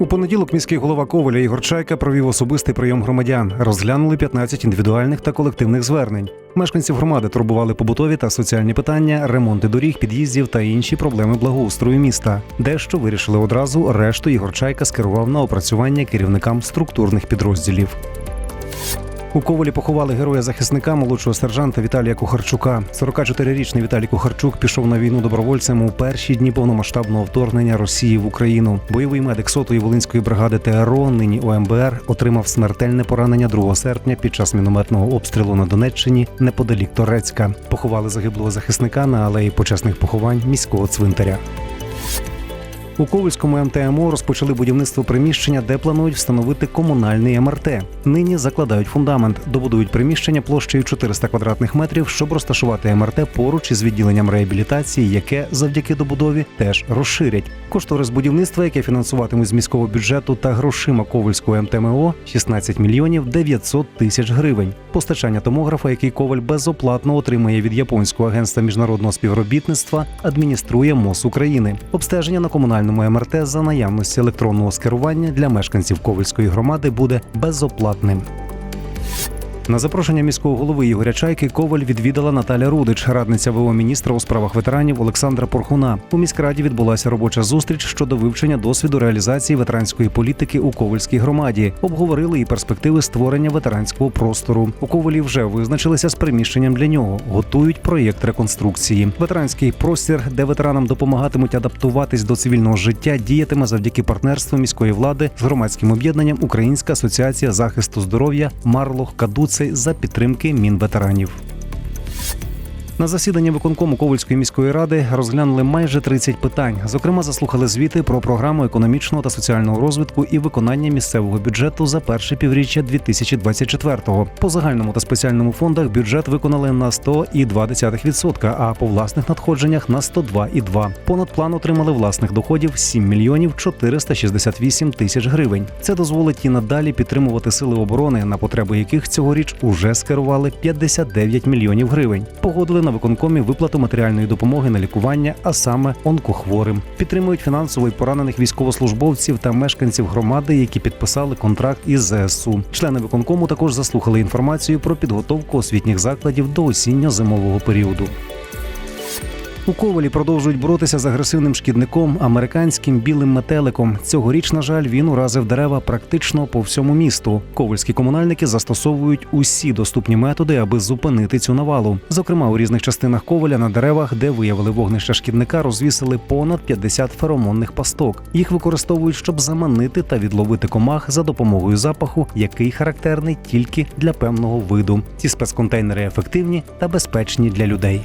У понеділок міський голова Коваля Ігор Чайка провів особистий прийом громадян. Розглянули 15 індивідуальних та колективних звернень. Мешканців громади турбували побутові та соціальні питання, ремонти доріг, під'їздів та інші проблеми благоустрою міста. Дещо вирішили одразу. Решту Ігор Чайка скерував на опрацювання керівникам структурних підрозділів. У Ковалі поховали героя захисника молодшого сержанта Віталія Кухарчука. 44-річний Віталій Кухарчук пішов на війну добровольцем у перші дні повномасштабного вторгнення Росії в Україну. Бойовий медик сотої волинської бригади ТРО, нині ОМБР, отримав смертельне поранення 2 серпня під час мінометного обстрілу на Донеччині неподалік Торецька. Поховали загиблого захисника на алеї почесних поховань міського цвинтаря. У Ковальському МТМО розпочали будівництво приміщення, де планують встановити комунальний МРТ. Нині закладають фундамент, добудують приміщення площею 400 квадратних метрів, щоб розташувати МРТ поруч із відділенням реабілітації, яке завдяки добудові теж розширять. Кошторис будівництва, яке фінансуватимуть з міського бюджету та грошима Ковальського МТМО 16 мільйонів 900 тисяч гривень. Постачання томографа, який Коваль безоплатно отримує від японського агентства міжнародного співробітництва, адмініструє МОЗ України. Обстеження на комунальному МРТ за наявності електронного скерування для мешканців Ковальської громади буде безоплатним. На запрошення міського голови Ігоря Чайки Коваль відвідала Наталя Рудич, радниця ВО міністра у справах ветеранів Олександра Порхуна. У міськраді відбулася робоча зустріч щодо вивчення досвіду реалізації ветеранської політики у Ковальській громаді. Обговорили і перспективи створення ветеранського простору. У Ковалі вже визначилися з приміщенням для нього. Готують проєкт реконструкції. Ветеранський простір, де ветеранам допомагатимуть адаптуватись до цивільного життя, діятиме завдяки партнерству міської влади з громадським об'єднанням Українська асоціація захисту здоров'я Марлох Кадуцей за підтримки мінветеранів. На засіданні виконкому Ковальської міської ради розглянули майже 30 питань. Зокрема, заслухали звіти про програму економічного та соціального розвитку і виконання місцевого бюджету за перше півріччя 2024-го. По загальному та спеціальному фондах бюджет виконали на 100,2%, а по власних надходженнях на 102,2%. Понад план отримали власних доходів 7 мільйонів 468 тисяч гривень. Це дозволить і надалі підтримувати сили оборони, на потреби яких цьогоріч уже скерували 59 мільйонів гривень. Погодили на виконкомі виплату матеріальної допомоги на лікування, а саме онкохворим. Підтримують фінансово й поранених військовослужбовців та мешканців громади, які підписали контракт із ЗСУ. Члени виконкому також заслухали інформацію про підготовку освітніх закладів до осінньо-зимового періоду. У Ковалі продовжують боротися з агресивним шкідником американським білим метеликом. Цьогоріч, на жаль, він уразив дерева практично по всьому місту. Ковальські комунальники застосовують усі доступні методи, аби зупинити цю навалу. Зокрема, у різних частинах Коваля на деревах, де виявили вогнище шкідника, розвісили понад 50 феромонних пасток. Їх використовують, щоб заманити та відловити комах за допомогою запаху, який характерний тільки для певного виду. Ці спецконтейнери ефективні та безпечні для людей.